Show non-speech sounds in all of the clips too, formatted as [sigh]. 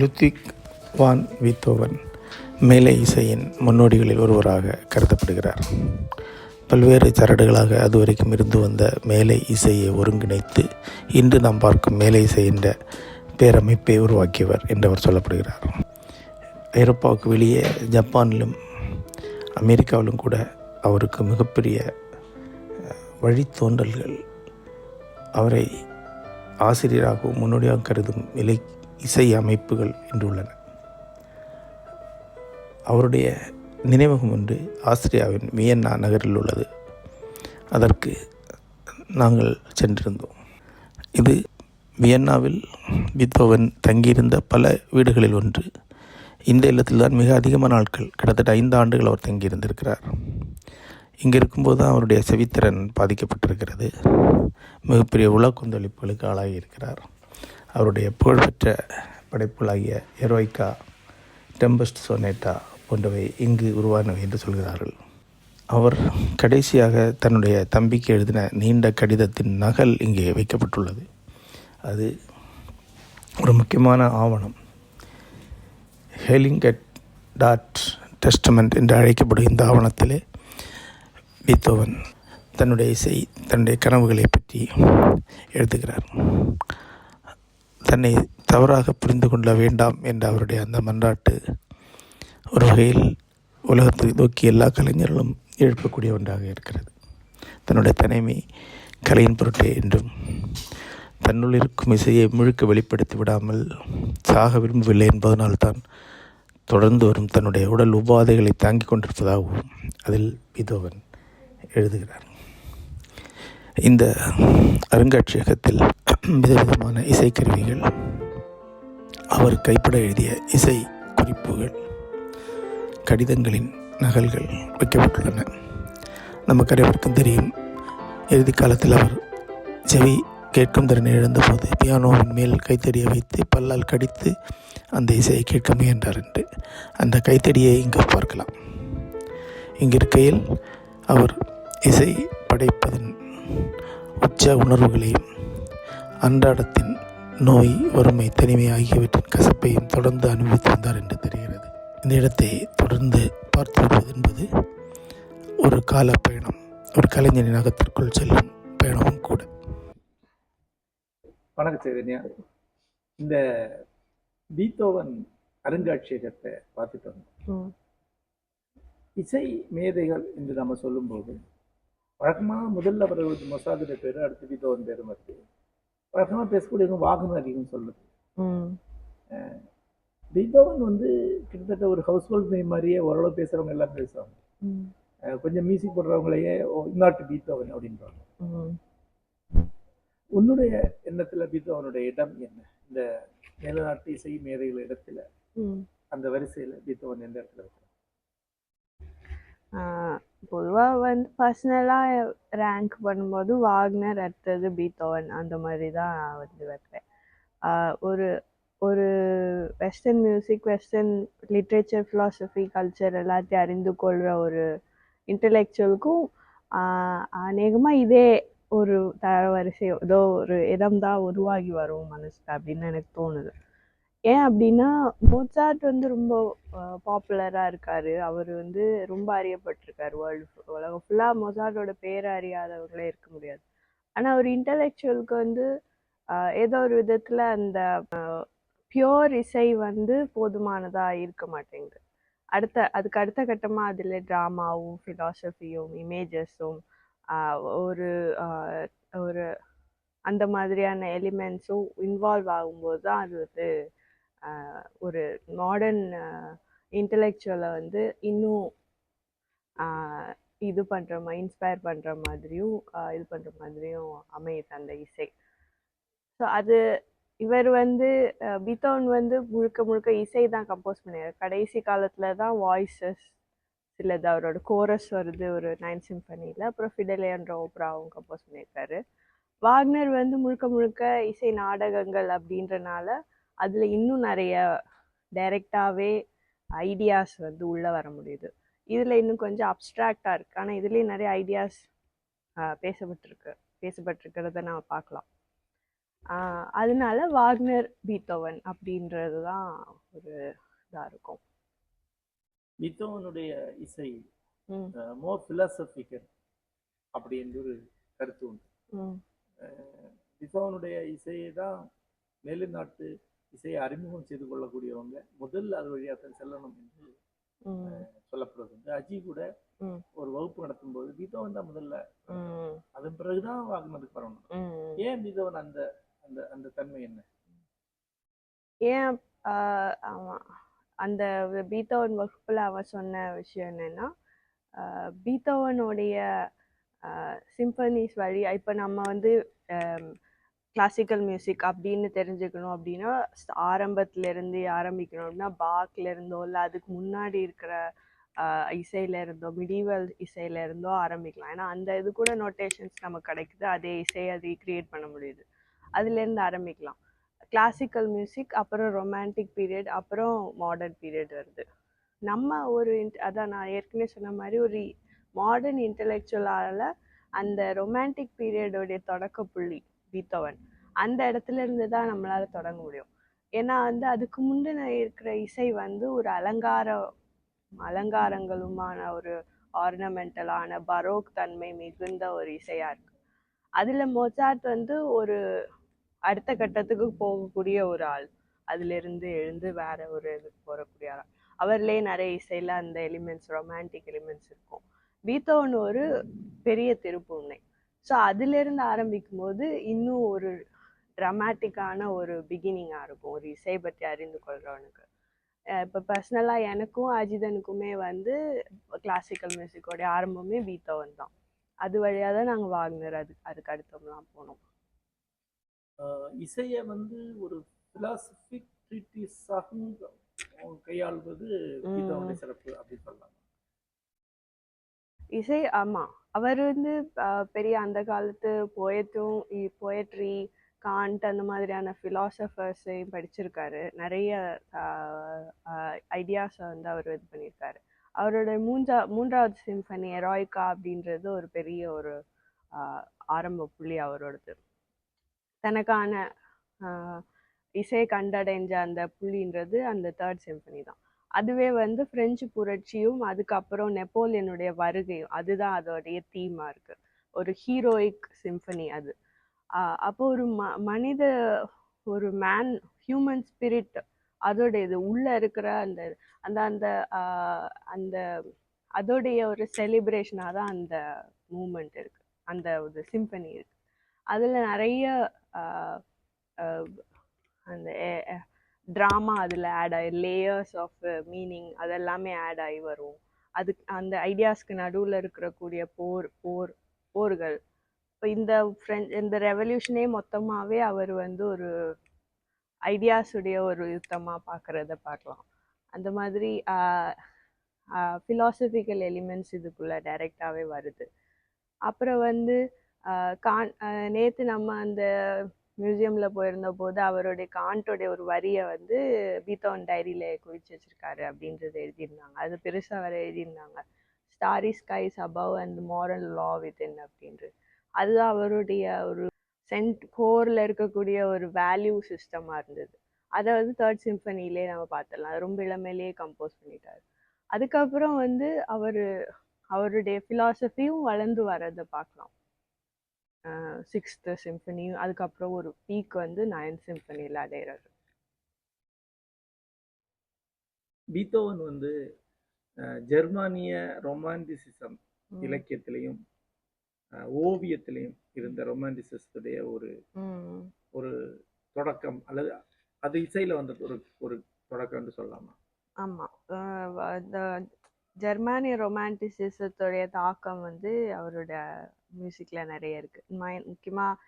லுத்திக் வான் வீத்தோவன் மேலை இசையின் முன்னோடிகளில் ஒருவராக கருதப்படுகிறார். பல்வேறு சரடுகளாக அதுவரைக்கும் இருந்து வந்த மேலை இசையை ஒருங்கிணைத்து இன்று நாம் பார்க்கும் மேலை இசை என்ற பேரமைப்பை உருவாக்கியவர் என்றவர் சொல்லப்படுகிறார். ஐரோப்பாவுக்கு வெளியே ஜப்பானிலும் அமெரிக்காவிலும் கூட அவருக்கு மிகப்பெரிய வழித்தோன்றல்கள் அவரை ஆசிரியராகவும் முன்னோடியாக கருதும் இலை இசை அமைப்புகள் என்றுள்ளன. அவருடைய நினைவகம் ஒன்று ஆஸ்திரியாவின் வியன்னா நகரில் உள்ளது. அதற்கு நாங்கள் சென்றிருந்தோம். இது வியன்னாவில் பீத்தோவன் தங்கியிருந்த பல வீடுகளில் ஒன்று. இந்த இல்லத்தில் தான் மிக அதிகமான நாட்கள் கிட்டத்தட்ட ஐந்து ஆண்டுகள் அவர் தங்கியிருந்திருக்கிறார் இங்கே இருக்கும்போது தான் அவருடைய செவித்திறன் பாதிக்கப்பட்டிருக்கிறது. மிகப்பெரிய உலகொந்தளிப்புகளுக்கு ஆளாகி இருக்கிறார். அவருடைய புகழ்பெற்ற படைப்புகளாகிய எரோய்கா டெம்பஸ்ட் சோனேட்டா போன்றவை இங்கு உருவானவை என்று சொல்கிறார்கள். அவர் கடைசியாக தன்னுடைய தம்பிக்கு எழுதின நீண்ட கடிதத்தின் நகல் இங்கே வைக்கப்பட்டுள்ளது. அது ஒரு முக்கியமான ஆவணம். ஹெலிங்கட் டாட் டெஸ்டமெண்ட் என்று அழைக்கப்படும் இந்த ஆவணத்திலே பீத்தோவன் தன்னுடைய இசை தன்னுடைய கனவுகளை பற்றி எழுதுகிறார். தன்னை தவறாக புரிந்து கொள்ள வேண்டாம் என்ற அவருடைய அந்த மன்றாட்டு ஒரு வகையில் உலகத்தை நோக்கி எல்லா கலைஞர்களும் எழுப்பக்கூடிய ஒன்றாக இருக்கிறது. தன்னுடைய தனிமை கலையின் பொருட்டே என்றும் தன்னுள் இருக்கும் இசையை முழுக்க வெளிப்படுத்தி விடாமல் சாக விரும்பவில்லை என்பதனால்தான் தொடர்ந்து வரும் தன்னுடைய உடல் உபாதைகளை தாங்கிக் கொண்டிருப்பதாகவும் அதில் பீதோவன் எழுதுகிறார். இந்த அருங்காட்சியகத்தில் விதவிதமான இசைக்கருவிகள் அவர் கைப்பட எழுதிய இசை குறிப்புகள் கடிதங்களின் நகல்கள் வைக்கப்பட்டுள்ளன. நமக்கு அனைவருக்கும் தெரியும் இறுதி காலத்தில் அவர் செவி கேட்கும் திறனை இழந்தபோது பியானோவின் மேல் கைத்தடியை வைத்து பல்லால் கடித்து அந்த இசையை கேட்க முயன்றார் என்று. அந்த கைத்தடியை இங்கு பார்க்கலாம். இங்கிருக்கையில் அவர் இசை படைப்பதன் உச்ச உணர்வுகளையும் அன்றாடத்தின் நோய் வறுமை தனிமை ஆகியவற்றின் கசப்பையும் தொடர்ந்து அனுபவித்து வந்தார் என்று தெரிகிறது. இந்த இடத்தை தொடர்ந்து பார்த்து வருவது என்பது ஒரு கால பயணம் ஒரு கலைஞரின் அகத்திற்குள் செல்லும் பயணமும் கூட. வணக்கம் சைதன்யா இந்த பீத்தோவன் அருங்காட்சியகத்தை பார்த்துட்டு வந்தோம். இசை மேதைகள் என்று நம்ம சொல்லும்போது வழக்கமாக முதல்ல அவர் மொசாதுடைய பேர் அடுத்து பீத்தோவன் பேரும் வருது. வழக்கமாக பேசக்கூடியவங்க வாகனம் அதிகம் சொல்லுது. பீத்தோவன் வந்து கிட்டத்தட்ட ஒரு ஹவுஸ் ஹோல்ட் நேம் மாதிரியே ஓரளவு பேசுகிறவங்க எல்லாம் பேசுவாங்க. கொஞ்சம் மியூசிக் போடுறவங்களையே இன்னாட்டு பீத்தோவன் அப்படின்றாங்க. உன்னுடைய எண்ணத்தில் பீத்தோவனுடைய இடம் என்ன? இந்த மேலநாட்டு இசை மேதைகள் இடத்துல அந்த வரிசையில் பீத்தோவன் எந்த இடத்துல இருக்கிறார் பொதுவாக வந்து பர்சனலாக ரேங்க் பண்ணும்போது வாக்னர் அடுத்தது பீத்தோவன் அந்த மாதிரி தான் வந்து வைப்பேன். ஒரு ஒரு western music western literature philosophy culture எல்லாத்தையும் அறிந்து கொள்கிற ஒரு இன்டலெக்சுவலுக்கும் அநேகமாக இதே ஒரு தரவரிசை ஏதோ ஒரு இடம் தான் உருவாகி வரும் மனசுக்கு அப்படின்னு எனக்கு தோணுது. ஏன் அப்படின்னா மோட்சார்ட் வந்து ரொம்ப பாப்புலராக இருக்கார். அவர் வந்து ரொம்ப அறியப்பட்டிருக்கார். வேர்ல்டு உலகம் ஃபுல்லாக மொசார்டோட பேரை அறியாதவர்களே இருக்க முடியாது. ஆனால் ஒரு இன்டலெக்சுவலுக்கு வந்து ஏதோ ஒரு விதத்தில் அந்த பியோர் இசை வந்து போதுமானதாக இருக்க மாட்டேங்குது. அடுத்த அதுக்கு அடுத்த கட்டமாக அதில் ட்ராமாவும் ஃபிலாசபியும் இமேஜஸும் ஒரு ஒரு அந்த மாதிரியான எலிமெண்ட்ஸும் இன்வால்வ் ஆகும்போது தான் அது வந்து ஒரு மாடர்ன் இன்டலெக்சுவலை வந்து இன்னும் இது பண்ணுற மாதிரி இன்ஸ்பயர் பண்ணுற மாதிரியும் இது பண்ணுற மாதிரியும் அமையுது அந்த இசை. ஸோ அது இவர் வந்து பித்தோன் வந்து முழுக்க முழுக்க இசை தான் கம்போஸ் பண்ணியார் கடைசி காலத்தில் தான் வாய்ஸஸ் சிலது அவரோட கோரஸ் வருது ஒரு நைன் சிம்பனியில் அப்புறம் ஃபிடலேன்ற ஓப்ராவும் கம்போஸ் பண்ணியிருக்காரு வாக்னர் வந்து முழுக்க முழுக்க இசை நாடகங்கள் அப்படின்றனால அதில் இன்னும் நிறைய டைரெக்டாகவே ஐடியாஸ் வந்து உள்ளே வர முடியுது. இதில் இன்னும் கொஞ்சம் அப்ட்ராக்டாக இருக்குது ஆனால் இதுலேயும் நிறைய ஐடியாஸ் பேசப்பட்டிருக்கு. பேசப்பட்டிருக்கிறத நம்ம பார்க்கலாம். அதனால வாக்னர் பீத்தோவன் அப்படின்றது தான் ஒரு இதாக இருக்கும். மித்தோவனுடைய இசை மோர் பிலாசபிக்கல் அப்படி என்று ஒரு கருத்து உண்டு. மித்தோவனுடைய இசையை தான் மேலுநாட்டு இசையை அறிமுகம் செய்து கொள்ளக்கூடியவங்க முதல் அது வழியாக செல்லணும் என்று சொல்லப்படுறது உண்டு. அஜி கூட. ஒரு வகுப்பு நடத்தும் போது பீத்தோவன் தான் முதல்ல அதன் பிறகுதான் வாகனத்துக்கு வரணும். ஏன் பீத்தோவன் அந்த அந்த அந்த தன்மை என்ன? ஏன் ஆஹ் அந்த பீத்தோவன் வகுப்பில் அவன் சொன்ன விஷயம் என்னென்னா பீத்தோவனுடைய சிம்பனிஸ் வழி இப்போ நம்ம வந்து கிளாசிக்கல் மியூசிக் அப்படின்னு தெரிஞ்சுக்கணும் அப்படின்னா ஆரம்பத்துலேருந்து ஆரம்பிக்கணும் அப்படின்னா பாக்லேருந்தோ இல்லை அதுக்கு முன்னாடி இருக்கிற இசையில இருந்தோ மிடிவல் இசையில இருந்தோ ஆரம்பிக்கலாம். ஏன்னா அந்த இது கூட நோட்டேஷன்ஸ் நமக்கு கிடைக்குது. அதே இசையை அது கிரியேட் பண்ண முடியுது. அதுலேருந்து ஆரம்பிக்கலாம். கிளாசிக்கல் மியூசிக் அப்புறம் ரொமான்டிக் பீரியட் அப்புறம் மாடர்ன் பீரியட் வருது. நம்ம ஒரு அதான் நான் ஏற்கனவே சொன்ன மாதிரி ஒரு மாடர்ன் இன்டலெக்சுவலால் அந்த ரொமான்டிக் பீரியடோடைய தொடக்க புள்ளி பீத்தவன் அந்த இடத்துல இருந்து தான் நம்மளால் தொடங்க முடியும். ஏன்னா வந்து அதுக்கு முந்தின இருக்கிற இசை வந்து ஒரு அலங்கார அலங்காரங்களுமான ஒரு ஆர்னமெண்டலான பரோக் தன்மை மிகுந்த ஒரு இசையாக இருக்கு. அதில் மொசார்ட் வந்து ஒரு அடுத்த கட்டத்துக்கு போகக்கூடிய ஒரு ஆள். அதுலேருந்து எழுந்து வேற ஒரு இதுக்கு போகக்கூடிய ஆள். அவர்லேயே நிறைய இசையில் அந்த எலிமெண்ட்ஸ் ரொமான்டிக் எலிமெண்ட்ஸ் இருக்கும். பீத்தோன் ஒரு பெரிய திருப்புமுனை. ஸோ அதுலேருந்து ஆரம்பிக்கும் போது இன்னும் ஒரு ட்ரமாட்டிக்கான ஒரு பிகினிங்காக இருக்கும். ஒரு இசை பற்றி அறிந்து கொள்கிறவனுக்கு இப்போ பர்சனலாக எனக்கும் அஜிதனுக்குமே வந்து கிளாசிக்கல் மியூசிக்கோடைய ஆரம்பமே பீத்தோன் தான். அது வழியாக தான் நாங்கள் வாங்கினர் அது அதுக்கு அடுத்தவங்களாம் போனோம். இசையை வந்து ஒரு பிலாசபிக் ட்ரீட்டிஸாகவும் கையாள்வது சிறப்பு அப்படின்னு சொல்லலாம். இசை ஆமா. அவர் வந்து பெரிய அந்த காலத்து போயட்டும் போயட்ரி காண்ட் அந்த மாதிரியான ஃபிலாசபர்ஸையும் படிச்சிருக்காரு. நிறைய ஐடியாஸை வந்து அவர் இது பண்ணியிருக்காரு அவரோட மூன்றா மூன்றாவது சிம்பனி எராய்கா அப்படின்றது ஒரு பெரிய ஒரு ஆரம்ப புள்ளி அவரோடது. தனக்கான இசையை இசை கண்டடைஞ்ச அந்த புள்ளின்றது அந்த தேர்ட் சிம்பனி தான். அதுவே வந்து பிரெஞ்சு புரட்சியும் அதுக்கப்புறம் நெப்போலியனுடைய வருகையும் அதுதான் அதோடைய தீமாக இருக்குது ஒரு ஹீரோயிக் சிம்பனி அது. அப்போ ஒரு ம மனித ஒரு மேன் ஹியூமன் ஸ்பிரிட் அதோடைய இது உள்ளே இருக்கிற அந்த அந்த அந்த அந்த அதோடைய ஒரு செலிப்ரேஷனாக தான் அந்த மூமெண்ட் இருக்குது அந்த ஒரு சிம்பனி இருக்குது அதில் நிறைய அந்த ட்ராமா அதில் ஆட் ஆகி லேயர்ஸ் ஆஃப் மீனிங் அதெல்லாமே ஆட் ஆகி வரும். அதுக்கு அந்த ஐடியாஸ்க்கு நடுவில் இருக்கக்கூடிய போர் போர் போர்கள். இப்போ இந்த ஃப்ரெண்ட் இந்த ரெவல்யூஷனே மொத்தமாகவே அவர் வந்து ஒரு ஐடியாஸுடைய ஒரு யுத்தமாக பார்க்குறத பார்க்கலாம் அந்த மாதிரி ஃபிலாசபிக்கல் எலிமெண்ட்ஸ் இதுக்குள்ளே டைரெக்டாகவே வருது. அப்புறம் வந்து கான் நேற்று நம்ம அந்த மியூசியமில் போயிருந்த போது அவருடைய காண்டோடைய ஒரு வரியை வந்து பீத்தோன் டைரியில் குறித்து வச்சுருக்காரு அப்படின்றது எழுதியிருந்தாங்க. அது பெருசாக வேறு எழுதியிருந்தாங்க. Starry skies above and moral law with within அப்படின்றது அதுதான் அவருடைய ஒரு சென்ட் கோரில் இருக்கக்கூடிய ஒரு வேல்யூ சிஸ்டமாக இருந்தது. அதை வந்து தேர்ட் சிம்பனிலே நம்ம பார்த்துடலாம். ரொம்ப இளமையிலேயே கம்போஸ் பண்ணிட்டார். அதுக்கப்புறம் வந்து அவர் அவருடைய ஃபிலாசபியும் வளர்ந்து வர்றதை பார்க்கலாம். சிக்ஸ்த்து சிம்பனி அதுக்கப்புறம் ஒரு பீக் வந்து நைன்த் சிம்பனியில் அடையிறாரு பீத்தோவன் வந்து ஜெர்மானிய ரொமான்டிசிசம். இலக்கியத்திலையும் ஓவியத்திலையும் இருந்த ரொமான்டிசிசத்துடைய ஒரு. ஒரு தொடக்கம் அல்லது அது இசையில வந்த ஒரு ஒரு தொடக்கம்னு சொல்லலாமா இந்த ஜெர்மானிய ரொமான்டிசிசத்துடைய தாக்கம் வந்து அவரோட மியூசிக்கில் நிறைய இருக்குது மை முக்கியமாக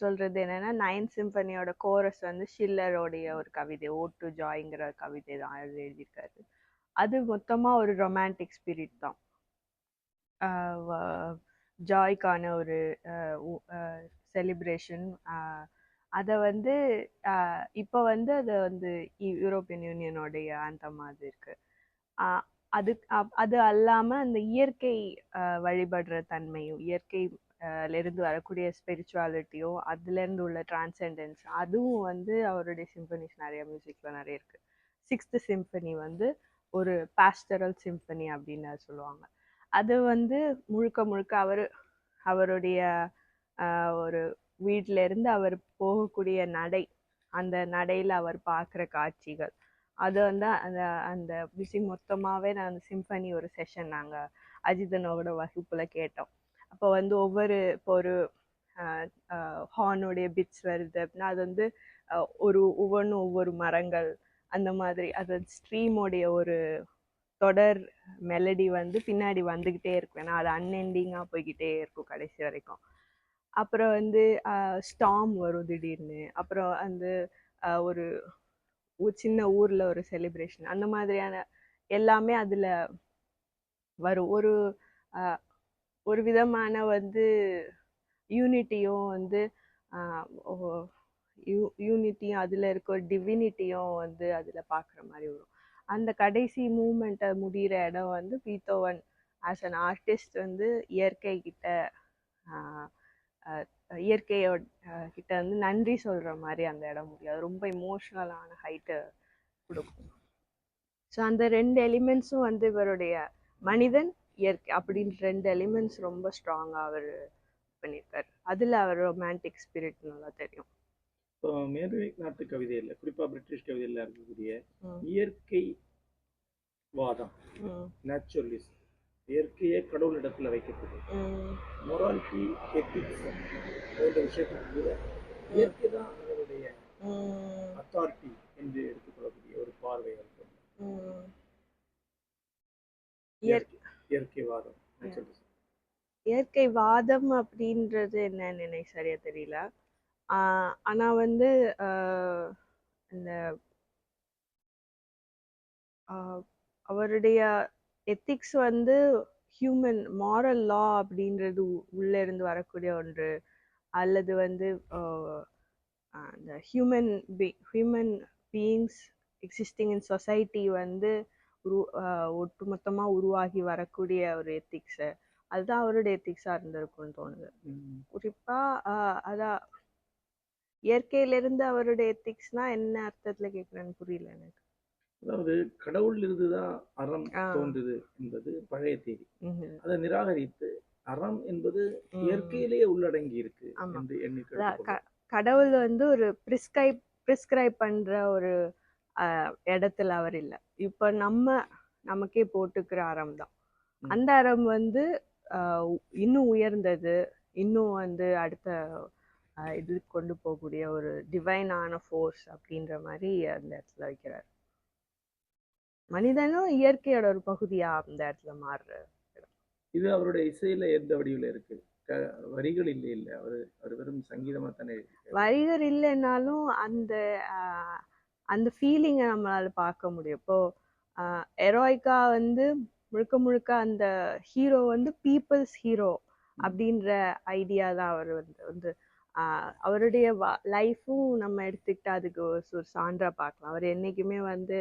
சொல்கிறது என்னன்னா நைன் சிம்பனியோட கோரஸ் வந்து ஷில்லரோடைய ஒரு கவிதை ஓ டு ஜாய்ங்கிற கவிதை தான் எழுதியிருக்காரு. அது மொத்தமாக ஒரு ரொமான்டிக் ஸ்பிரிட் தான். ஜாய்க்கான ஒரு செலிப்ரேஷன் அதை வந்து இப்போ வந்து அது வந்து யூரோப்பியன் யூனியனோடைய அந்த அது இருக்குது அது அப்- அது அல்லாம அந்த இயற்கை வழிபடுற தன்மையும் இயற்கை இருந்து வரக்கூடிய ஸ்பிரிச்சுவாலிட்டியும் அதுல இருந்து உள்ள டிரான்சென்டென்ஸ் அதுவும் வந்து அவருடைய சிம்பனிஸ் நிறைய மியூசிக்ல நிறைய இருக்கு. சிக்ஸ்த் சிம்பனி வந்து ஒரு பாஸ்டரல் சிம்பனி அப்படின்னு சொல்லுவாங்க. அது வந்து முழுக்க முழுக்க அவர் அவருடைய ஒரு வீட்டிலேருந்து இருந்து அவர் போகக்கூடிய நடை அந்த நடையில் அவர் பார்க்குற காட்சிகள் அது வந்து அந்த அந்த மியூசிக் மொத்தமாகவே நான் அந்த சிம்பனி ஒரு செஷன் நாங்கள் அஜிதனோட வகுப்பில் கேட்டோம். அப்போ வந்து ஒவ்வொரு இப்போ ஒரு ஹார்னுடைய பிட்ஸ் வருது அப்படின்னா அது வந்து ஒரு ஒவ்வொன்றும் ஒவ்வொரு மரங்கள் அந்த மாதிரி. அது ஸ்ட்ரீமோடைய ஒரு தொடர் மெலடி வந்து பின்னாடி வந்துக்கிட்டே இருக்கும். ஏன்னா அது அன்எண்டிங்காக போய்கிட்டே இருக்கும் கடைசி வரைக்கும். அப்புறம் வந்து ஸ்டாம் வரும் திடீர்னு. அப்புறம் வந்து ஒரு சின்ன ஊரில் ஒரு செலிப்ரேஷன் அந்த மாதிரியான எல்லாமே அதில் வரும். ஒரு ஒரு விதமான வந்து யூனிட்டியும் வந்து யூ யூனிட்டியும் அதில் இருக்க ஒரு டிவினிட்டியும் வந்து அதில் பார்க்குற மாதிரி வரும். அந்த கடைசி மூமெண்ட்டை முடிகிற இடம் வந்து பீத்தோவன் ஆஸ் அன் ஆர்டிஸ்ட் வந்து இயற்கை கிட்ட இயற்கையோட கிட்ட வந்து நன்றி சொல்ற மாதிரி அந்த இடம் முடியும். அது ரொம்ப இமோஷ்னலான ஹைட்டு கொடுக்கும். ஸோ அந்த ரெண்டு எலிமெண்ட்ஸும் வந்து இவருடைய மனிதன் இயற்கை அப்படின்ற ரெண்டு எலிமெண்ட்ஸ் ரொம்ப ஸ்ட்ராங்காக அவர் பண்ணியிருக்காரு. அதில் அவர் ரொமான்டிக் ஸ்பிரிட் நல்லா தெரியும். இப்போ மேற்கு நாட்டு கவிதையில் குறிப்பாக பிரிட்டிஷ் கவிதையில் இருக்கக்கூடிய. இயற்கை வாதம் நேச்சுரலிஸ்ட் இயற்கையே கடவுளிடத்தில் வைக்கப்படுது ம், மொராலிட்டி எத்திக்ஸ் போன்ற விஷயத்துக்கு கூட இயற்கை தான் அதனுடைய அத்தாரிட்டி என்று எடுத்துக்கொள்ளக்கூடிய ஒரு பார்வை இயற்கைவாதம் naturalism. இயற்கை வாதம் அப்படின்றது என்னன்னு எனக்கு சரியா தெரியல. ஆஹ் ஆனா வந்து இந்த அவருடைய எத்திக்ஸ் வந்து ஹியூமன் மாரல் லா அப்படின்றது உள்ள இருந்து வரக்கூடிய ஒன்று. அல்லது வந்து அந்த human be human beings existing in society வந்து உரு ஆஹ் ஒட்டுமொத்தமா உருவாகி வரக்கூடிய ஒரு எத்திக்ஸு அதுதான் அவருடைய எத்திக்ஸாக இருந்திருக்கும்னு தோணுது. ம். குறிப்பா ஆஹ் அதான் இயற்கையிலிருந்து அவருடைய எத்திக்ஸ்னா என்ன அர்த்தத்துல கேக்குறேன்னு புரியல எனக்கு. அதாவது கடவுள் இருந்துதான் அறம். தோன்றுது என்பது பழைய தேதி. அதை நிராகரித்து அறம் என்பது. இயற்கையிலேயே உள்ளடங்கி இருக்கு. என்று எண்ணி அதான் க- கடவுள் வந்து ஒரு பிரிஸ்கிரைப் பிரிஸ்கிரைப் பண்ற ஒரு இடத்துல அவர் இல்லை இப்ப நம்ம நமக்கே போட்டுக்கிற அறம் தான். அந்த அறம் வந்து இன்னும் உயர்ந்தது இன்னும் வந்து அடுத்த இது கொண்டு போகக்கூடிய ஒரு டிவைனான ஃபோர்ஸ் அப்படின்ற மாதிரி அந்த இடத்துல வைக்கிறார் மனிதனும் இயற்கையோட ஒரு பகுதியா அந்த இடத்துல மாறுறாரு இது அவருடைய இசையில எந்த வடிவில் இருக்கு? வரிகள் இல்லை இல்ல. அவரு அவர் வெறும் சங்கீதமா தானே. வரிகர் இல்லைன்னாலும் அந்த அந்த ஃபீலிங்கை நம்மளால பார்க்க முடியும். இப்போ எரோய்க்கா வந்து முழுக்க முழுக்க அந்த ஹீரோ வந்து பீப்புள்ஸ் ஹீரோ அப்படின்ற ஐடியா தான் அவர் வந்து வந்து அவருடைய லைஃப்பும் நம்ம எடுத்துக்கிட்டா அதுக்கு ஒரு சான்றா பார்க்கலாம். அவர் என்னைக்குமே வந்து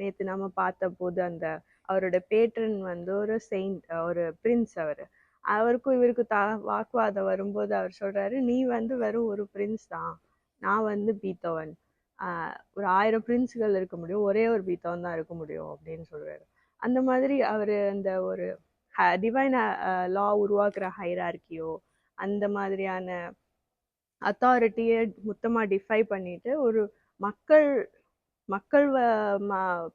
நேற்று நம்ம பார்த்த போது அந்த அவரோட பேட்ரன் வந்து ஒரு செயின்ட் ஒரு பிரின்ஸ் அவர். அவருக்கும் இவருக்கு தா வாக்குவாதம் வரும்போது அவர் சொல்கிறாரு நீ வந்து வெறும் ஒரு பிரின்ஸ் தான். நான் வந்து பீத்தவன். ஒரு ஆயிரம் பிரின்ஸ்கள் இருக்க முடியும். ஒரே ஒரு பீத்தவன் தான் இருக்க முடியும். அப்படின்னு சொல்கிறார் அந்த மாதிரி அவர் அந்த ஒரு டிவைன் லா உருவாக்குற ஹைரார்கியோ அந்த மாதிரியான அத்தாரிட்டியை மொத்தமாக டிஃபை பண்ணிட்டு ஒரு மக்கள் மக்கள்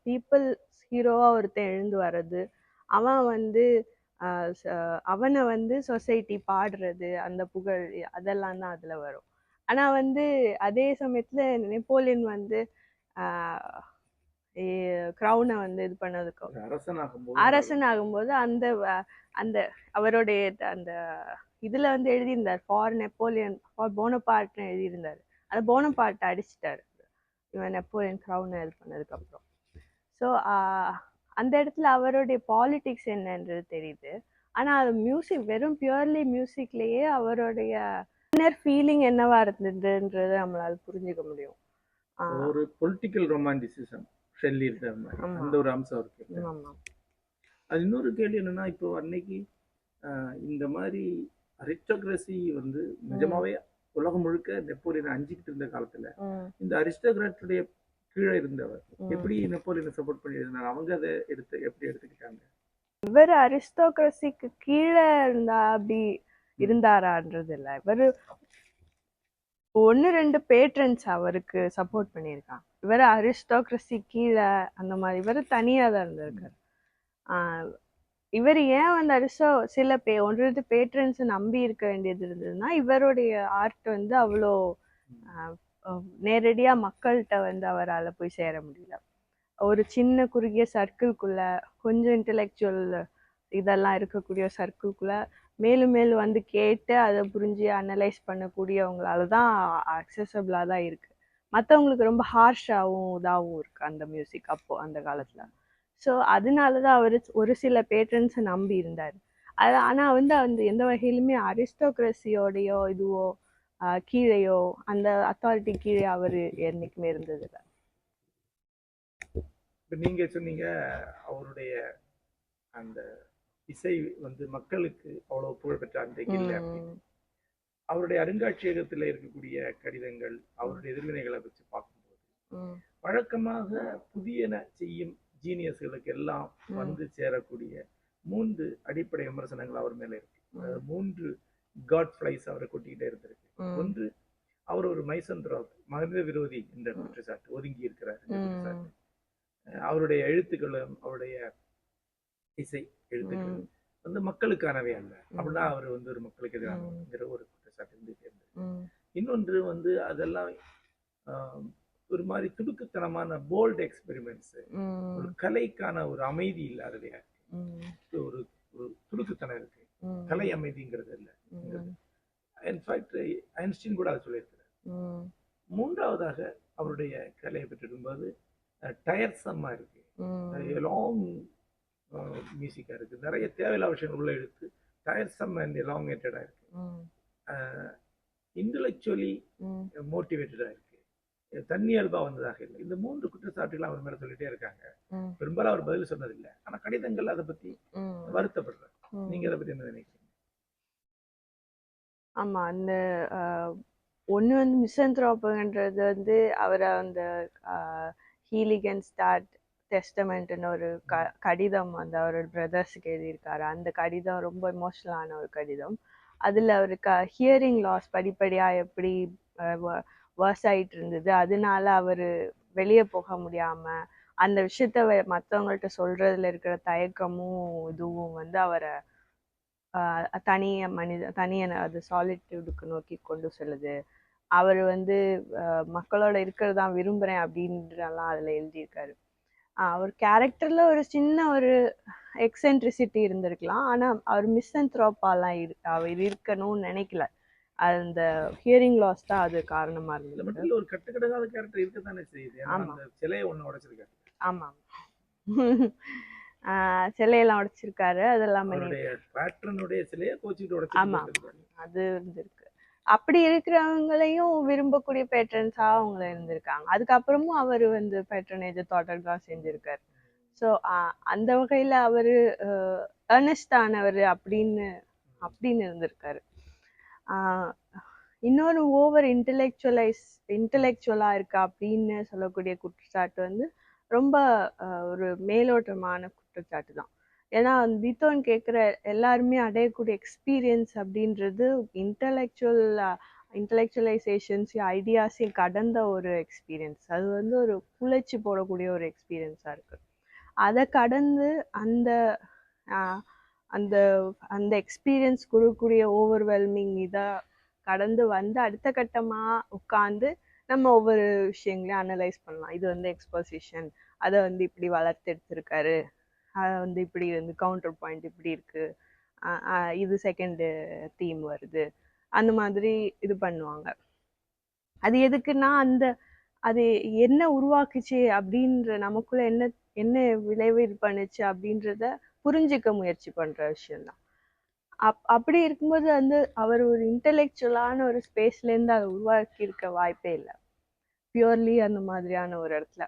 பீப்புள் ஹீரோவா ஒருத்தன் எழுந்து வர்றது அவன் வந்து அவனை வந்து சொசைட்டி பாடுறது அந்த புகழ் அதெல்லாம் தான் அதுல வரும். ஆனா வந்து அதே சமயத்துல நெப்போலியன் வந்து க்ரௌனை வந்து இது பண்ணதுக்கு ஒரு அரசனாகும் போது அரசன் ஆகும்போது அந்த அந்த அவருடைய அந்த இதுல வந்து எழுதியிருந்தார் ஃபார் நெப்போலியன் ஃபார் போனபார்ட்னு எழுதியிருந்தார். அந்த போனபார்ட்டை அடிச்சிட்டாரு. இவன் நெப்போலியன் க்ரௌனை இது பண்ணதுக்கு அப்புறம். ஸோ அந்த இடத்துல அவருடைய பாலிடிக்ஸ் என்னன்றது தெரியுது. ஆனா அது மியூசிக் வெறும் பியூர்லி மியூசிக்லயே அவருடைய இன்னர் ஃபீலிங் என்னவா இருந்ததுன்றது நம்மளால புரிஞ்சுக்க முடியும். ஒரு பொலிட்டிக்கல் ரொமான்டிசிசம் ஆமா. அந்த ஒரு அம்சம் இருக்கு. அது இன்னொரு கேள்வி என்னன்னா இப்போ அன்னைக்கு இந்த மாதிரி அரிஸ்டோக்ரஸி வந்து நிஜமாவே உலகம் முழுக்க நெப்போலியன் அஞ்சுக்கிட்டு இருந்த காலத்துல இந்த அரிஸ்டோக்ராட்டுடைய கீழே இருந்தவர். எப்படி நெப்போலியனை சப்போர்ட் பண்ணி இருந்தாங்க அவங்க அதை எடுத்து எப்படி எடுத்துக்கிட்டாங்க? இவர் அரிஸ்டோக்ரஸிக்கு கீழே இருந்தா அப்படி இருந்தாரான்றது இல்ல இவர் ஒன்னு ரெண்டு பேட்ரன்ஸ் அவருக்கு சப்போர்ட் பண்ணியிருக்காங்க. இவர் அரிஸ்டோக்ரஸி கீழே அந்த மாதிரி இவர் தனியா தான் இருந்திருக்காரு. இவர் ஏன் வந்து அரிஸ்டோ சில பே ஒன்று ரெண்டு பேட்ரன்ஸ் நம்பி இருக்க வேண்டியது இருந்ததுன்னா இவருடைய ஆர்ட் வந்து அவ்வளோ ஆஹ் அஹ் நேரடியா மக்கள்கிட்ட வந்து அவரால் போய் சேர முடியல. ஒரு சின்ன குறுகிய சர்க்கிள்குள்ள கொஞ்சம் இன்டெலெக்சுவல் இதெல்லாம் இருக்கக்கூடிய சர்க்கிள்குள்ள மேலும் மேலும் வந்து கேட்டு அதை புரிஞ்சு அனலைஸ் பண்ணக்கூடியவங்களால தான் அக்சசபிளாக தான் இருக்கு. மற்றவங்களுக்கு ரொம்ப ஹார்ஷாகவும் இதாகவும் இருக்கு அந்த மியூசிக் அப்போ அந்த காலத்துல. ஸோ அதனால தான் அவர் ஒரு சில பேட்ரன்ஸை நம்பி இருந்தார். அது ஆனால் வந்து அந்த எந்த வகையிலுமே அரிஸ்டோக்ரஸியோடையோ இதுவோ கீழேயோ அந்த அத்தாரிட்டி கீழே அவர் என்னைக்குமே இருந்ததில்ல. நீங்க சொன்னீங்க அவருடைய அந்த இசை வந்து மக்களுக்கு அவ்வளவு புகழ்பெற்ற அன்றைக்கு இல்லை அவருடைய அருங்காட்சியகத்துல இருக்கக்கூடிய கடிதங்கள் அவருடைய எதிர்வினைகளை வச்சு பார்க்கும்போது வழக்கமாக புதியன செய்யும் ஜீனியஸ்களுக்கு எல்லாம். வந்து சேரக்கூடிய மூன்று அடிப்படை விமர்சனங்கள் அவர் மேல இருக்கு. மூன்று காட் ஃபிளைஸ் அவரை கொட்டிக்கிட்டே இருந்திருக்கு. ஒன்று அவர் ஒரு மைசன்ட்ராப் மனித விரோதி என்ற. குற்றச்சாட்டு ஒதுங்கி இருக்கிறார் குற்றச்சாட்டு. அவருடைய எழுத்துக்களும் அவருடைய இசை எழுத்துக்கள் வந்து மக்களுக்கானவே அல்ல. அப்படின்னா அவர் வந்து ஒரு மக்களுக்கு. எதிரானங்கிற ஒரு குற்றச்சாட்டு இருந்துட்டே இருந்தது. இன்னொன்று வந்து அதெல்லாம் ஒரு மாதிரி துடுக்குத்தனமான போல்ட் எக்ஸ்பெரிமெண்ட்ஸ் ஒரு கலைக்கான ஒரு அமைதி இருக்கு ம், ஒரு ஒரு துடுக்குத்தனம் இருக்கு. கலை அமைதிங்கிறது இல்லை. இன்ஃபேக்ட் ஐன்ஸ்டீன் கூட அதை சொல்லியிருக்கிறார். மூன்றாவதாக அவருடைய கலையை பெற்றிருக்கும்போது டயர்சம்மா இருக்கு. லாங் மியூசிக்காக இருக்கு. நிறைய தேவையில்லாத விஷயங்கள் உள்ள எடுத்து டயர்சம் அண்ட் எலாங்கேட்டடாக இருக்கு. இன்டலெக்சுவலி மோட்டிவேட்டடாக இருக்கு தன்னியல்பா வந்ததாக இல்லை. இந்த மூன்று குற்றச்சாட்டுகள் அவர் மேல சொல்லிட்டே இருக்காங்க. பெரும்பாலும் அவர் பதில் சொன்னதில்லை. ஆனா கடிதங்கள் அதை பத்தி வருத்தப்படுறாரு. நீங்க அதை பத்தி என்ன நினைக்கிறீங்க? ஆமா அந்த ஒன்று வந்து மிஸ்அந்த்ரோப்புன்றது வந்து அவரை அந்த ஹீலிகன் ஸ்டார்ட் டெஸ்டமெண்ட்னு ஒரு க கடிதம் அந்த அவரோட பிரதர்ஸுக்கு எழுதியிருக்காரு. அந்த கடிதம் ரொம்ப எமோஷ்னலான ஒரு கடிதம். அதில் அவர் க ஹியரிங் லாஸ் படிப்படியாக எப்படி வர்ஸ் ஆகிட்டு இருந்தது அதனால அவர் வெளியே போக முடியாமல் அந்த விஷயத்த மற்றவங்கள்ட்ட சொல்கிறதுல இருக்கிற தயக்கமும் இதுவும் வந்து அவரை தனிய மனித தனிய அது சாலிட்யூடுக்கு நோக்கி கொண்டு செல்லுது. அவர் வந்து மக்களோட இருக்கிறதான் விரும்புகிறேன் அப்படின்றலாம் அதில் எழுதியிருக்காரு. அவர் கேரக்டரில் ஒரு சின்ன ஒரு எக்ஸென்ட்ரிசிட்டி இருந்திருக்கலாம். ஆனால் அவர் மிஸ் அண்ட் த்ரோப்பாலாம் இரு அவர் இருக்கணும்னு நினைக்கல. அந்த ஹியரிங் லாஸ் தான் அது காரணமாக இந்த இருந்தது ஒரு கட்டுக்கடங்காத கேரக்டர் இருக்கத்தானே செய்யுது. ஏன்னா ஆமா. சிலையை ஒண்ணு உடைச்சிருக்காரு. ஆமாம் சிலையெல்லாம் உடைச்சிருக்காரு. அதெல்லாம் பேட்டர்னுடைய சிலையை கோச்சிட்டு ஆமா. அது இருந்திருக்கு. அப்படி இருக்கிறவங்களையும் விரும்பக்கூடிய பேட்ரன்ஸா அவங்க இருந்திருக்காங்க. அதுக்கப்புறமும் அவர் வந்து பேட்ரனேஜ் தொடர் தான் செஞ்சிருக்காரு. ஸோ அந்த வகையில அவரு ஏர்னஸ்டானவர் அப்படின்னு அப்படின்னு இருந்திருக்காரு. இன்னொரு ஓவர் இன்டெலெக்சுவலைஸ் இன்டலெக்சுவலாக இருக்கா அப்படின்னு சொல்லக்கூடிய குற்றச்சாட்டு வந்து ரொம்ப ஒரு மேலோட்டமான குற்றச்சாட்டு தான். ஏன்னா பீத்தோன் கேட்குற எல்லாருமே அடையக்கூடிய எக்ஸ்பீரியன்ஸ் அப்படின்றது இன்டலெக்சுவல் இன்டலெக்சுவலைசேஷன்ஸையும் ஐடியாஸையும் கடந்த ஒரு எக்ஸ்பீரியன்ஸ் அது வந்து ஒரு குலைச்சி போடக்கூடிய ஒரு எக்ஸ்பீரியன்ஸாக இருக்குது அதை கடந்து அந்த அந்த அந்த எக்ஸ்பீரியன்ஸ் கொடுக்கக்கூடிய ஓவர்வெல்மிங் இதாக கடந்து வந்து அடுத்த கட்டமாக உட்காந்து நம்ம ஒவ்வொரு விஷயங்களையும் அனலைஸ் பண்ணலாம். இது வந்து எக்ஸ்போசிஷன் அதை வந்து இப்படி வளர்த்து எடுத்திருக்காரு. அதை வந்து இப்படி வந்து கவுண்டர் பாயிண்ட் இப்படி இருக்குது இது செகண்டு தீம் வருது. அந்த மாதிரி இது பண்ணுவாங்க. அது எதுக்குன்னா அந்த அது என்ன உருவாக்குச்சு அப்படின்ற நமக்குள்ள என்ன என்ன விளைவு இது பண்ணுச்சு அப்படின்றத புரிஞ்சிக்க முயற்சி பண்ணுற விஷயம்தான். அப் அப்படி இருக்கும்போது வந்து அவர் ஒரு இன்டெலெக்சுவலான ஒரு ஸ்பேஸ்லேருந்து அதை உருவாக்கியிருக்க வாய்ப்பே இல்லை. பியூர்லி அந்த மாதிரியான ஒரு இடத்துல.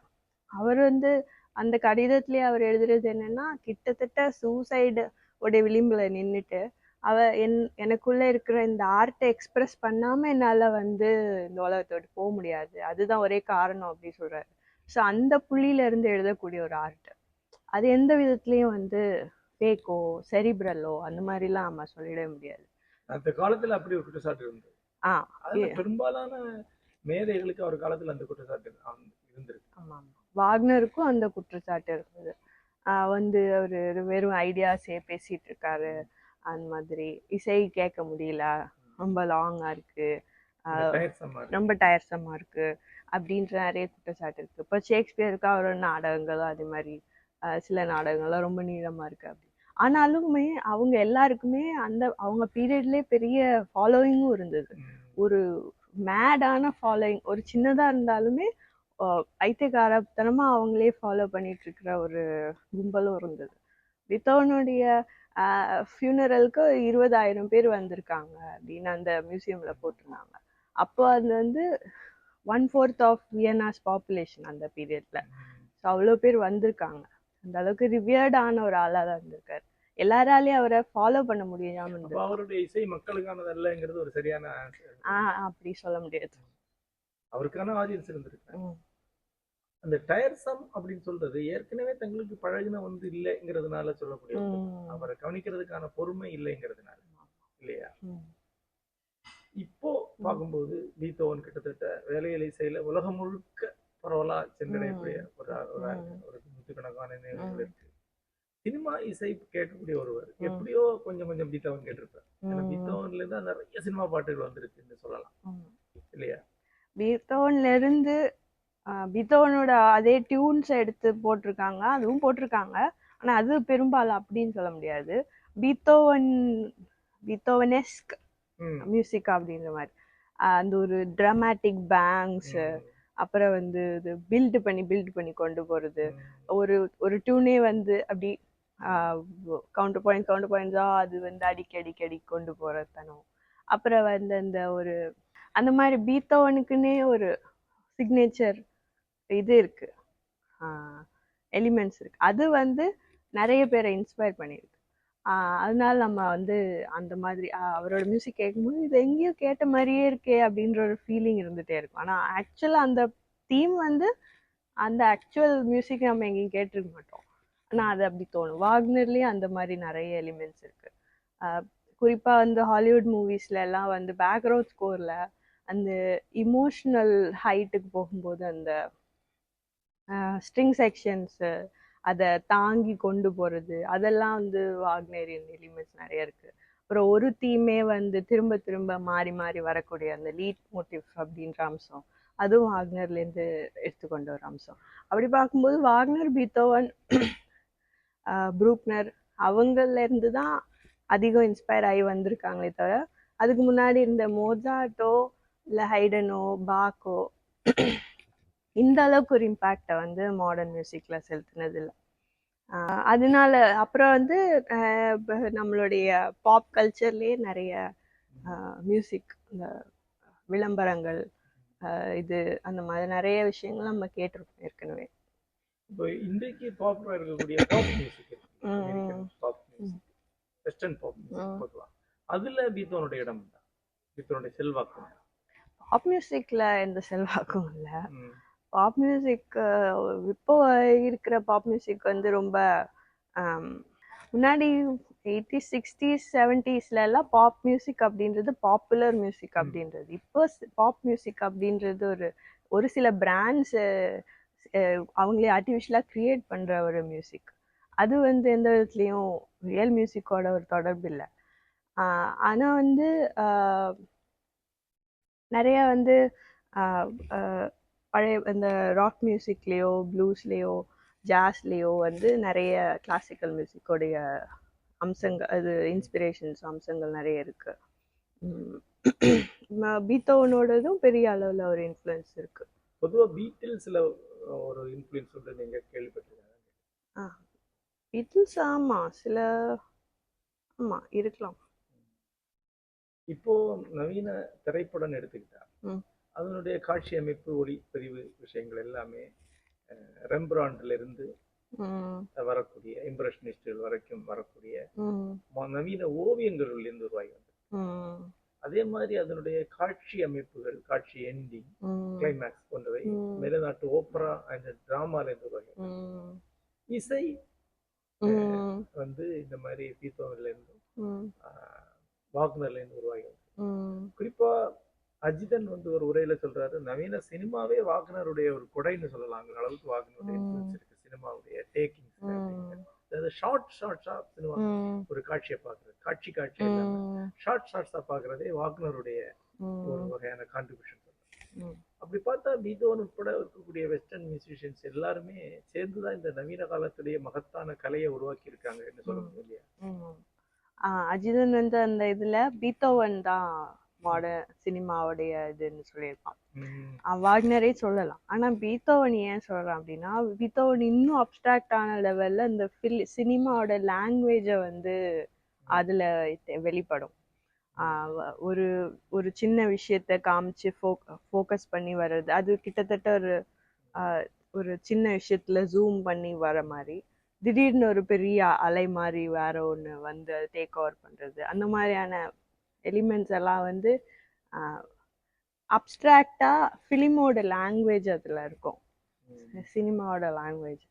அவர் வந்து அந்த கடிதத்திலேயே அவர் எழுதுறது என்னன்னா கிட்டத்தட்ட சூசைடு உடைய விளிம்பில் நின்றுட்டு அவ என் எனக்குள்ளே இருக்கிற இந்த ஆர்ட்டை எக்ஸ்ப்ரெஸ் பண்ணாமல் என்னால் வந்து இந்த உலகத்தோடு போக முடியாது. அதுதான் ஒரே காரணம் அப்படின்னு சொல்கிறாரு ஸோ அந்த புள்ளியிலேருந்து எழுதக்கூடிய ஒரு ஆர்ட் அது எந்த விதத்துலயும் வந்து ஃபேக்கோ செரிப்ரலோ அந்த மாதிரிலாம் நம்ம சொல்லிடவே முடியாது. அந்த காலத்துல அப்படி ஒரு குற்றச்சாட்டு இருந்தது. ஆ. பெரும்பாலான மேதைகளுக்கு அவர் காலத்துல அந்த குற்றச்சாட்டு இருந்திருக்கு. ஆமா ஆமா வாக்னருக்கும் அந்த குற்றச்சாட்டு இருந்தது. வந்து அவரு வெறும் ஐடியாஸே பேசிட்டு இருக்காரு. அந்த மாதிரி இசை கேட்க முடியல. ரொம்ப லாங்கா இருக்கு. ஆஹ் டயர்சமா இருக்கு. ரொம்ப டயர்சமா இருக்கு. அப்படின்ற நிறைய குற்றச்சாட்டு இருக்கு. இப்போ ஷேக்ஸ்பியருக்கு அவரோட நாடகங்களும் அதே மாதிரி சில நாடகங்கள்லாம் ரொம்ப நீளமா இருக்கு அப்படி ஆனாலுமே அவங்க எல்லாருக்குமே அந்த அவங்க பீரியட்லேயே பெரிய ஃபாலோவிங்கும் இருந்தது. ஒரு மேடான ஃபாலோயிங் ஒரு சின்னதா இருந்தாலுமே அஹ், பைத்தியக்காரத்தனமா அவங்களே ஃபாலோ பண்ணிட்டு இருக்கிற ஒரு கும்பலும் இருந்தது. வித்தோனுடைய ஃபியூனரலுக்கு இருபதாயிரம் பேர் வந்திருக்காங்க அப்படின்னு அந்த மியூசியம்ல போட்டிருந்தாங்க. அப்போ அது வந்து one fourth of Vienna's population அந்த பீரியட்ல ஸோ அவ்வளோ பேர் வந்திருக்காங்க. அந்த அளவுக்கு ரிவியர்டான ஒரு ஆளாக தான் இருந்திருக்காரு எல்லாராலையும் அவரை ஃபாலோ பண்ண முடியாம இருந்தது அவருடைய இசை மக்களுக்கானது அல்லங்கிறது ஒரு சரியான. ஆ அப்படி சொல்ல முடியாது அவருக்கான ஆடியன்ஸ் இருந்திருக்கு. அந்த டயர்சம் அப்படின்னு சொல்றது ஏற்கனவே தங்களுக்கு பழகின வந்து இல்லைங்கிறதுனால சொல்லக்கூடிய ஒரு ம். குற்றம். அவரை கவனிக்கிறதுக்கான பொறுமை இல்லைங்கிறதுனால இல்லையா. இப்போ பார்க்கும்போது பீத்தோவன் கிட்டத்தட்ட வேலையில இசையில உலகம் முழுக்க பரவலா சென்றடையக்கூடிய ஒரு ஒரு நூற்றுக்கணக்கான நினைவுகள் ம். இருக்கு சினிமா இசை கேட்கக்கூடிய ஒருவர். எப்படியோ கொஞ்சம் கொஞ்சம் பீத்தோவன் கேட்டிருப்பார். பீத்தோவன்ல இருந்து நிறைய சினிமா பாட்டுகள் வந்திருக்குன்னு சொல்லலாம். இல்லையா பீத்தோவன்ல இருந்து பீத்தோவனோட அதே டியூன்ஸ் எடுத்து போட்டிருக்காங்க அதுவும் போட்டிருக்காங்க ஆனா அது பெரும்பாலும் அப்படின்னு சொல்ல முடியாது பீத்தோவன் பீத்தோவனெஸ்க். மியூசிக் அப்படின்ற மாதிரி அந்த ஒரு ட்ராமாட்டிக் பேங்க்ஸ் ம். அப்புறம் வந்து இது பில்டு பண்ணி பில்டு பண்ணி கொண்டு போகிறது ஒரு ஒரு டியூனே வந்து அப்படி கவுண்டர் பாயிண்ட் கவுண்டர் பாயிண்ட்ஸாக அது வந்து அடிக்கடி அடிக்கடி கொண்டு தனம் அப்புறம் வந்து அந்த ஒரு அந்த மாதிரி பீத்தோவனுக்குன்னே ஒரு சிக்னேச்சர் இது இருக்குது எலிமெண்ட்ஸ் இருக்கு. அது வந்து நிறைய பேரை இன்ஸ்பயர் பண்ணியிருக்கு அதனால நம்ம வந்து அந்த மாதிரி அவரோட மியூசிக் கேட்கும்போது இது எங்கேயோ கேட்ட மாதிரியே இருக்கே அப்படின்ற ஒரு ஃபீலிங் இருந்துகிட்டே இருக்கும். ஆனால் ஆக்சுவலாக அந்த தீம் வந்து அந்த ஆக்சுவல் மியூசிக் நம்ம எங்கேயும் கேட்டிருக்க மாட்டோம். ஆனால் அது அப்படி தோணும். வாக்னர்லேயும் அந்த மாதிரி நிறைய எலிமெண்ட்ஸ் இருக்குது குறிப்பாக வந்து ஹாலிவுட் மூவிஸ்ல எல்லாம் வந்து பேக்ரவுண்ட் ஸ்கோரில் அந்த இமோஷனல் ஹைட்டுக்கு போகும்போது அந்த ஸ்ட்ரிங் செக்ஷன்ஸு அதை தாங்கி கொண்டு போகிறது அதெல்லாம் வந்து வாக்னேரியன் எலிமெண்ட்ஸ் நிறைய இருக்குது அப்புறம் ஒரு தீமே வந்து திரும்ப திரும்ப மாறி மாறி வரக்கூடிய அந்த லீட் மோட்டிவ் அப்படின்ற அம்சம். அதுவும் வாக்னர்லேருந்து எடுத்துக்கொண்ட ஒரு அம்சம். அப்படி பார்க்கும்போது வாக்னர் பீத்தோவன் [clears throat] ப்ரூக்னர் அவங்கள்லேருந்து தான் அதிகம் இன்ஸ்பயர் ஆகி வந்திருக்காங்களே தவிர அதுக்கு முன்னாடி இருந்த மோஜாட்டோ இல்லை ஹைடனோ பாக்கோ இந்த அளவுக்கு ஒரு இம்பேக்டை வந்து மாடர்ன் மியூசிக்ல செலுத்தினது இல்லை அதனால அப்புறம் வந்து நம்மளுடைய பாப் கல்ச்சர்லேயே நிறைய மியூசிக் இந்த விளம்பரங்கள் இது அந்த மாதிரி நிறைய விஷயங்கள் நம்ம கேட்டிருக்கோம் ஏற்கனவே. இப்போ இன்றைக்கு பாப்புலரா இருக்கக்கூடிய pop music pop music western pop. Music பார்க்கலாம். அதுல பீத்தோனுடைய இடம் தான் பீத்தோனுடைய செல்வாக்கு. பாப் மியூசிக்ல எந்த செல்வாக்கும் இல்லை. பாப் மியூசிக் இப்போ இருக்கிற பாப் மியூசிக் வந்து ரொம்ப முன்னாடி எயிட்டி சிக்ஸ்டீஸ் செவன்டீஸ்ல எல்லாம் பாப் மியூசிக் அப்படின்றது பாப்புலர் மியூசிக் அப்படின்றது. இப்போ பாப் மியூசிக் அப்படின்றது ஒரு ஒரு சில பிராண்ட்ஸ் அவங்களே ஆர்டிஃபிஷியலாக கிரியேட் பண்ற ஒரு மியூசிக் அது வந்து எந்த விதத்துலையும் ரியல் மியூசிக்கோட ஒரு தொடர்பு இல்லை. ஆனா வந்து நிறைய வந்து பழைய இந்த ராக் மியூசிக்லேயோ ப்ளூஸ்லேயோ ஜாஸ்லேயோ வந்து நிறைய கிளாசிக்கல் மியூசிக்கோடைய அம்சங்கள் அது இன்ஸ்பிரேஷன்ஸ் அம்சங்கள் நிறைய இருக்கு. பீத்தோவனோடதும் பெரிய அளவில் ஒரு இன்ஃப்ளூயன்ஸ் இருக்கு. பொதுவா பீட்டில்ஸ்ல ஒரு இன்ஃப்ளூயன்ஸ் உண்டு நீங்க கேள்விப்பட்டிருக்கீங்க பீட்டில்ஸ் ஆமா சில ஆமா இருக்கலாம். இப்போ நவீன திரைப்படம் எடுத்துக்கிட்டா ம். அதனுடைய காட்சி அமைப்பு ஒளி பதிவு விஷயங்கள் எல்லாமே ரெம்பிராண்ட்ல இருந்து ம். வரக்கூடிய இம்ப்ரெஷனிஸ்டுகள் வரைக்கும் வரக்கூடிய நவீன ஓவியங்களில் இருந்து உருவாகி வந்தது. அதே மாதிரி அதனுடைய காட்சி அமைப்புகள் காட்சி எண்டிங் கிளைமேக்ஸ் போன்றவை. மேலநாட்டு ஓப்பரா அண்ட் டிராமால இருந்து உருவாகி இசை வந்து இந்த மாதிரி பீத்தோவன்ல இருந்தும் வாக்னர்ல இருந்து உருவாகி குறிப்பா அஜிதன் வந்து ஒரு உரையில சொல்றாரு நவீன சினிமாவே வாக்னருடைய ஒரு கொடைன்னு சொல்லலாம். அந்த அளவுக்கு வாக்னருடைய இருக்கு. சினிமாவுடைய டேக்கிங். அதாவது ஷார்ட் ஷார்ட்ஸா சினிமா ஒரு காட்சியை பார்க்கறது. காட்சி காட்சி ஷார்ட் ஷார்ட்ஸா பார்க்கறதே வாக்னருடைய ஒரு வகையான கான்ட்ரிபியூஷன். அப்படி பார்த்தா பீத்தோவன் உட்பட இருக்கக்கூடிய வெஸ்டர்ன் மியூசிஷியன்ஸ் எல்லாருமே சேர்ந்துதான் இந்த நவீன காலத்திலேயே மகத்தான கலையை உருவாக்கி இருக்காங்க என்ன சொல்ல. முடியும் இல்லையா? அஜிதன் வந்து அந்த இதுல பீத்தோவன் தான் மாடர்ன் சினிமாவுடைய இதுன்னு சொல்லியிருப்பான் வாக்னரே சொல்லலாம். ஆனா பீத்தோவன் ஏன் சொல்றான் அப்படின்னா பீத்தோவன் இன்னும் அப்டிராக்டான லெவல்ல இந்த ஃபில் சினிமாவோட லாங்குவேஜை வந்து அதுல வெளிப்படும். ஒரு ஒரு சின்ன விஷயத்த காமிச்சு ஃபோக்கஸ் பண்ணி வர்றது அது கிட்டத்தட்ட ஒரு ஒரு சின்ன விஷயத்துல ஜூம் பண்ணி வர மாதிரி. திடீர்னு ஒரு பெரிய அலை மாதிரி வேற ஒன்று வந்து டேக் ஓவர் பண்றது. அந்த மாதிரியான எலிமெண்ட்ஸ் எல்லாம் வந்து அப்ட்ராக்டா ஃபிலிமோட லாங்குவேஜ் அதுல இருக்கும். சினிமாவோட லாங்குவேஜ்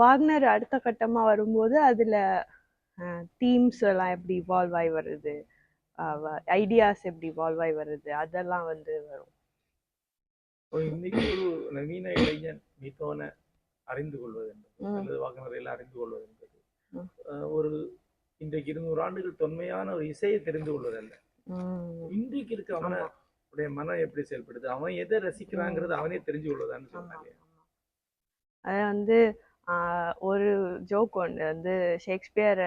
வாக்னர் அடுத்த கட்டமா வரும்போது அதுல தீம்ஸ் எல்லாம் எப்படி இவால்வ் ஆகி வருது? ஐடியாஸ் எப்படி இவால்வ் ஆகி வருது? அதெல்லாம் வந்து வரும். இன்னைக்கு ஒரு நவீன இளைஞன் மீத்தோன அறிந்து கொள்வது என்பது. அல்லது வாகனரையில் அறிந்து கொள்வது என்பது ஒரு இன்றைக்கு இருநூறு ஆண்டுகள் தொன்மையான ஒரு இசையை தெரிந்து கொள்வதல்ல இன்றைக்கு இருக்க. அவனுடைய மனம் எப்படி செயல்படுது? அவன் எதை ரசிக்கிறாங்கிறது அவனே தெரிஞ்சு கொள்வதான்னு சொன்னாங்க. அது வந்து ஒரு ஜோக் ஒன்று வந்து ஷேக்ஸ்பியர்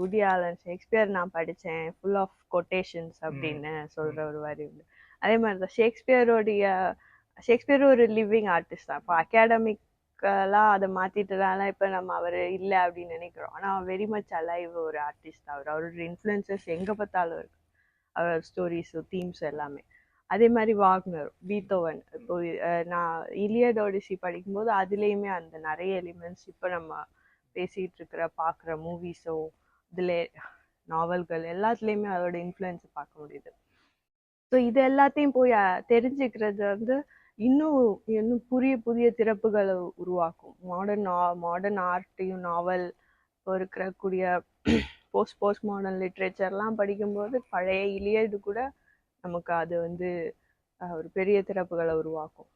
வுடி ஆலன் ஷேக்ஸ்பியர் நான் படித்தேன் ஃபுல் ஆஃப் கொட்டேஷன்ஸ் அப்படின்னு சொல்ற ஒரு வரி உண்டு. அதே மாதிரி தான் ஷேக்ஸ்பியரோடைய ஷேக்ஸ்பியர் ஒரு லிவிங் ஆர்டிஸ்ட் தான். இப்போ அகாடமிக்கெல்லாம் அதை மாற்றிட்டதால இப்போ நம்ம அவர் இல்லை அப்படின்னு நினைக்கிறோம். ஆனால் வெரி மச் அலைவ் ஒரு ஆர்டிஸ்ட் அவர் அவரோட இன்ஃப்ளூயன்சஸ் எங்கே பார்த்தாலும் இருக்கு. அவர் ஸ்டோரிஸு தீம்ஸ் எல்லாமே. அதே மாதிரி வாக்னர் பீத்தோவன். இப்போ நான் இலியடோடிசி படிக்கும்போது அதுலேயுமே அந்த நிறைய எலிமெண்ட்ஸ் இப்போ நம்ம பேசிகிட்டு இருக்கிற பார்க்குற மூவிஸோ இதில் நாவல்கள் எல்லாத்துலேயுமே அதோட இன்ஃப்ளூயன்ஸை பார்க்க முடியுது. ஸோ இது எல்லாத்தையும் போய் தெரிஞ்சுக்கிறது வந்து இன்னும் இன்னும் புதிய புதிய திறப்புகளை உருவாக்கும். மாடர்ன் மாடர்ன் ஆர்ட்டையும் நாவல் இப்போ இருக்கக்கூடிய போஸ்ட் போஸ்ட் மாடர்ன் லிட்ரேச்சர்லாம் படிக்கும்போது பழைய இலியது கூட நமக்கு அது வந்து ஒரு பெரிய திறப்புகளை உருவாக்கும்.